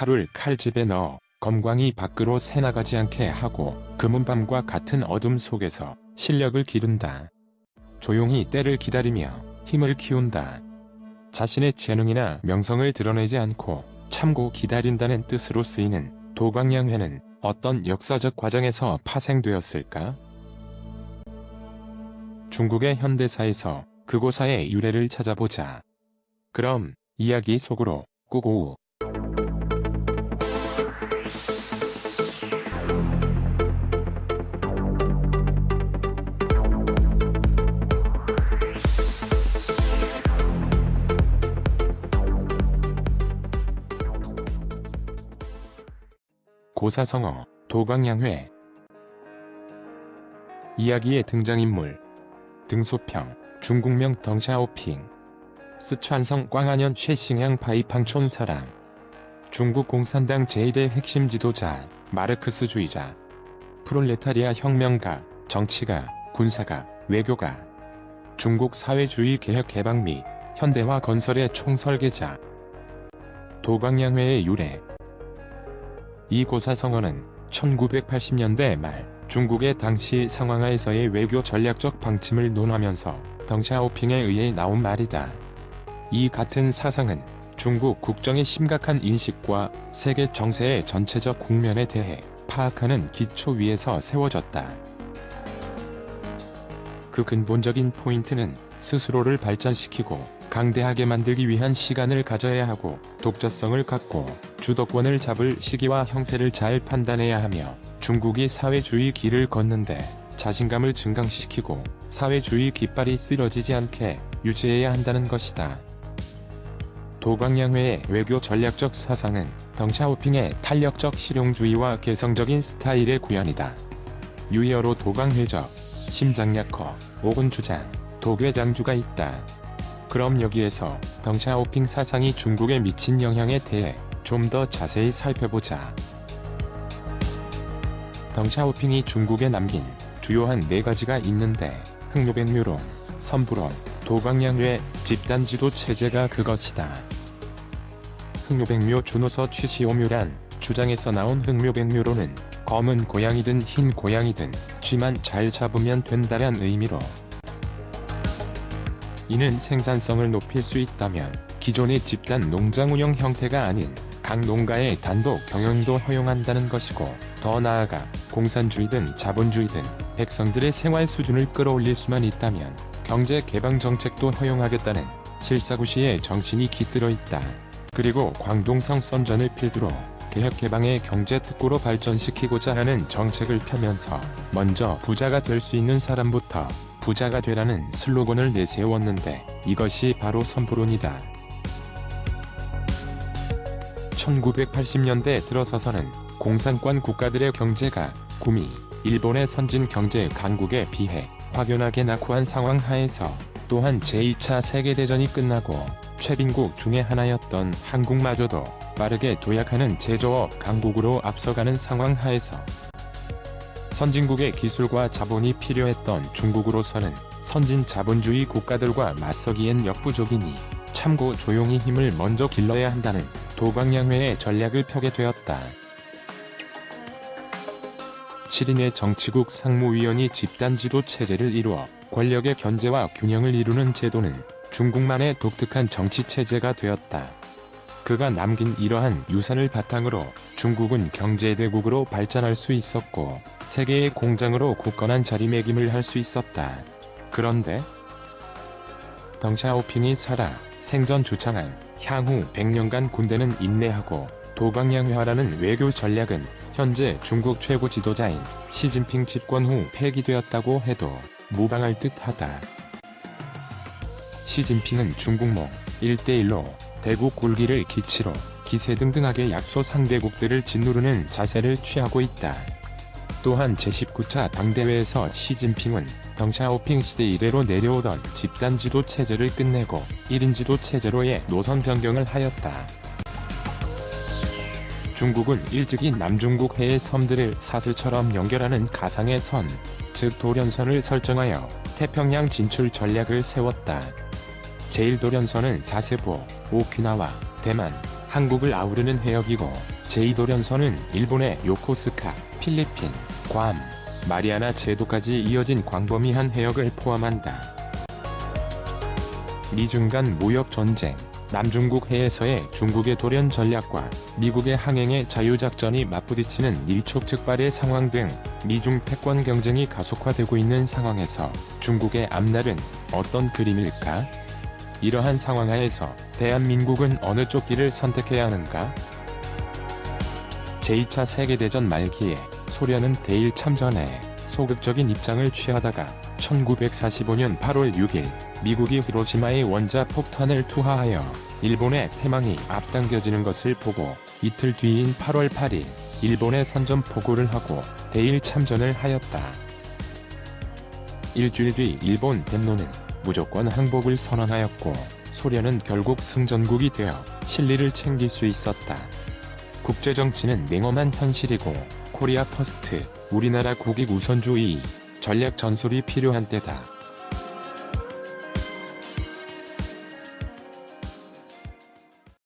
칼을 칼집에 넣어 검광이 밖으로 새나가지 않게 하고 금은밤과 같은 어둠 속에서 실력을 기른다. 조용히 때를 기다리며 힘을 키운다. 자신의 재능이나 명성을 드러내지 않고 참고 기다린다는 뜻으로 쓰이는 도광양회는 어떤 역사적 과정에서 파생되었을까? 중국의 현대사에서 그고사의 유래를 찾아보자. 그럼 이야기 속으로 꾸고 고사성어 도광양회. 이야기의 등장인물 등소평 중국명 덩샤오핑. 스촨성 꽝안현 최싱향 파이팡촌 사람. 중국 공산당 제1대 핵심 지도자 마르크스주의자. 프롤레타리아 혁명가 정치가 군사가 외교가. 중국 사회주의 개혁 개방 및 현대화 건설의 총설계자 도광양회의 유래 이 고사성어는 1980년대 말 중국의 당시 상황하에서의 외교 전략적 방침을 논하면서 덩샤오핑에 의해 나온 말이다. 이 같은 사상은 중국 국정의 심각한 인식과 세계 정세의 전체적 국면에 대해 파악하는 기초 위에서 세워졌다. 그 근본적인 포인트는 스스로를 발전시키고 강대하게 만들기 위한 시간을 가져야 하고 독자성을 갖고 주도권을 잡을 시기와 형세를 잘 판단해야 하며 중국이 사회주의 길을 걷는데 자신감을 증강시키고 사회주의 깃발이 쓰러지지 않게 유지해야 한다는 것이다. 도광양회의 외교 전략적 사상은 덩샤오핑의 탄력적 실용주의와 개성적인 스타일의 구현이다. 유의어로 도광회적, 심장약허, 오군주장, 독외장주가 있다. 그럼 여기에서 덩샤오핑 사상이 중국에 미친 영향에 대해 좀 더 자세히 살펴보자. 덩샤오핑이 중국에 남긴 주요한 네 가지가 있는데 흑묘백묘론, 선부론, 도광양회, 집단지도 체제가 그것이다. 흑묘백묘 준호서 취시오묘란 주장에서 나온 흑묘백묘론은 검은 고양이든 흰 고양이든 쥐만 잘 잡으면 된다란 의미로 이는 생산성을 높일 수 있다면 기존의 집단 농장 운영 형태가 아닌 각 농가의 단독 경영도 허용한다는 것이고 더 나아가 공산주의든 자본주의든 백성들의 생활 수준을 끌어올릴 수만 있다면 경제 개방 정책도 허용하겠다는 실사구시의 정신이 깃들어 있다. 그리고 광동성 선전을 필두로 개혁 개방의 경제 특구로 발전시키고자 하는 정책을 펴면서 먼저 부자가 될 수 있는 사람부터 부자가 되라는 슬로건을 내세웠는데 이것이 바로 선부론이다. 1980년대 들어서서는 공산권 국가들의 경제가 구미, 일본의 선진 경제 강국에 비해 확연하게 낙후한 상황 하에서 또한 제2차 세계대전이 끝나고 최빈국 중의 하나였던 한국마저도 빠르게 도약하는 제조업 강국으로 앞서가는 상황 하에서 선진국의 기술과 자본이 필요했던 중국으로서는 선진 자본주의 국가들과 맞서기엔 역부족이니 참고 조용히 힘을 먼저 길러야 한다는 도광양회의 전략을 펴게 되었다. 7인의 정치국 상무위원이 집단 지도 체제를 이루어 권력의 견제와 균형을 이루는 제도는 중국만의 독특한 정치 체제가 되었다. 그가 남긴 이러한 유산을 바탕으로 중국은 경제대국으로 발전할 수 있었고 세계의 공장으로 굳건한 자리매김을 할 수 있었다. 그런데 덩샤오핑이 살아 생전 주창한 향후 100년간 군대는 인내하고 도광양회화라는 외교 전략은 현재 중국 최고 지도자인 시진핑 집권 후 폐기되었다고 해도 무방할 듯하다. 시진핑은 중국몽 1대1로 대국 굴기를 기치로 기세 등등하게 약소 상대국들을 짓누르는 자세를 취하고 있다. 또한 제19차 당대회에서 시진핑은 덩샤오핑 시대 이래로 내려오던 집단 지도 체제를 끝내고 1인 지도 체제로의 노선 변경을 하였다. 중국은 일찍이 남중국 해의 섬들을 사슬처럼 연결하는 가상의 선, 즉 도련선을 설정하여 태평양 진출 전략을 세웠다. 제1도련선은 사세보, 오키나와, 대만, 한국을 아우르는 해역이고 제2도련선은 일본의 요코스카, 필리핀, 괌, 마리아나 제도까지 이어진 광범위한 해역을 포함한다. 미중 간 무역 전쟁, 남중국 해에서의 중국의 돌연 전략과 미국의 항행의 자유작전이 맞부딪히는 일촉즉발의 상황 등 미중 패권 경쟁이 가속화되고 있는 상황에서 중국의 앞날은 어떤 그림일까? 이러한 상황 하에서 대한민국은 어느 쪽 길을 선택해야 하는가? 제2차 세계대전 말기에 소련은 대일 참전에 소극적인 입장을 취하다가 1945년 8월 6일 미국이 히로시마에 원자 폭탄을 투하하여 일본의 패망이 앞당겨지는 것을 보고 이틀 뒤인 8월 8일 일본에 선전 포고를 하고 대일 참전을 하였다. 일주일 뒤 일본 덴노는 무조건 항복을 선언하였고 소련은 결국 승전국이 되어 실리를 챙길 수 있었다. 국제정치는 냉엄한 현실이고 코리아 퍼스트, 우리나라 국익 우선주의, 전략 전술이 필요한 때다.